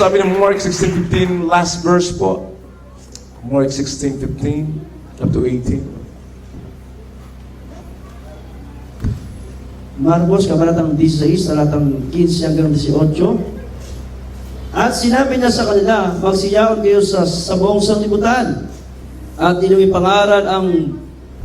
sabi ng Mark 16.15, last verse po. Mark 16.15 up to 18. Marcos, Kabanatang 16, talatang 15 hanggang 18. At sinabi niya sa kanila, magsiyaon kayo sa, sa buong sanglibutan at inyong ipangaral ang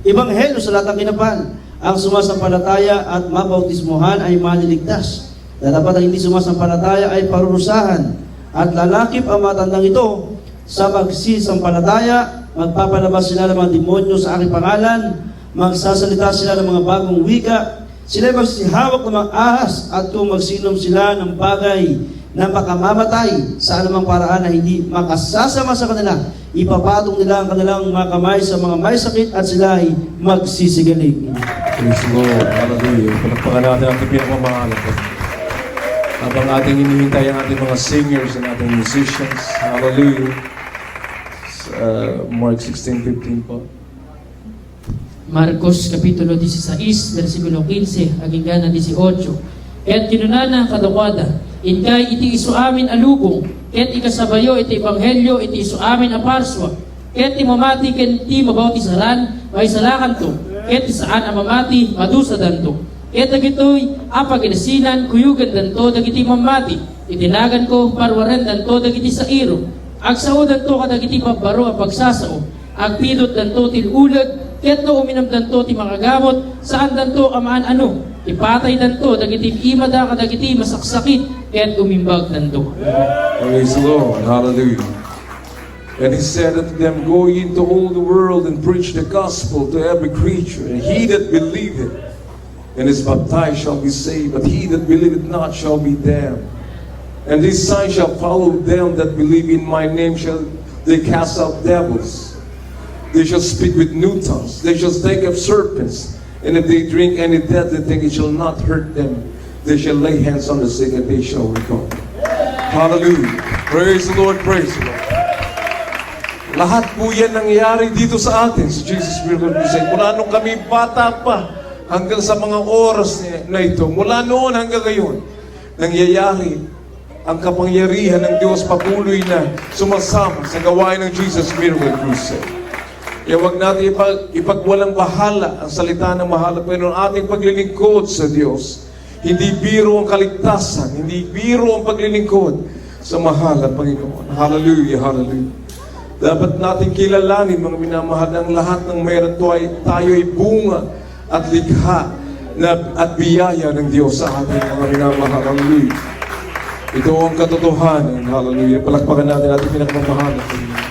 Ebanghelyo sa lahat ng kinapan. Ang sumasampalataya at mabautismuhan ay maliligtas. Dalapat ang hindi sumasampalataya ay parurusahan. At lalakip ang matandang ito sa magsisampalataya, magpapalabas sila ng mga demonyo sa aking pangalan, magsasalita sila ng mga bagong wika, sila magsihawak ng mga ahas at kung magsinom sila ng bagay na makamamatay sa anumang paraan na hindi makasasama sa kanila, ipapatong nila ang kanilang mga kamay sa mga may sakit at sila ay magsisigalig. Praise the Lord. Hallelujah. Palagpakan natin ang pinakmamahal po. Habang ating hinihintay ang ating mga singers and ating musicians. Hallelujah. Sa Mark 16.15 po. Marcos Kapitulo 16, versikulo 15, hanggang gana 18. Kaya't kinunana ang kadakwada, inkay iti isu amin alubong, kaya't ikasabayo iti ebanghelyo iti isu amin aparswa, kaya't mamati ken ti mabawtisaran, may salakan to, kaya't saan ang mamati, madusa danto. Kaya't dagitoy, apag inasinan, kuyugan danto, dagiti mamati, itinagan ko, parwaran danto, dagiti sa iro. Agsao danto kadagiti pabaro ang pagsasao, agpidot danto til ulag, Kaya't no uminam danto ti mga gamot, saan danto amaan ano, ipatay danto, dagiti imada ka dagiti masaksakit, kaya't umimbag danto. Praise the Lord. Hallelujah. And he said unto them, Go ye into all the world and preach the gospel to every creature. And he that believeth and is baptized shall be saved, but he that believeth not shall be damned. And these signs shall follow them that believe in my name shall they cast out devils. They shall speak with new tongues. They shall take up serpents. And if they drink any deadly thing, it shall not hurt them. They shall lay hands on the sick and they shall recover. Hallelujah. Praise the Lord. Praise the Lord. Lahat po yan nangyayari dito sa atin sa Jesus Miracle Crusade. Mula nung kami bata pa hanggang sa mga oras na ito. Mula noon hanggang ngayon, nangyayari ang kapangyarihan ng Diyos patuloy na sumasama sa gawain ng Jesus Miracle Crusade. Kaya huwag natin ipag, ipagwalang bahala ang salita ng mahal at Panginoon ating paglilingkod sa Diyos. Hindi biro ang kaligtasan, hindi biro ang paglilingkod sa mahal at Panginoon. Hallelujah, hallelujah. Dapat natin kilalanin mga minamahal ng lahat ng meron tayo ay bunga at likha na, at biyaya ng Diyos sa ating mga minamahal. Hallelujah. Ito ang katotohanan. Hallelujah. Palakpakan natin ating pinagmamahal. Hallelujah.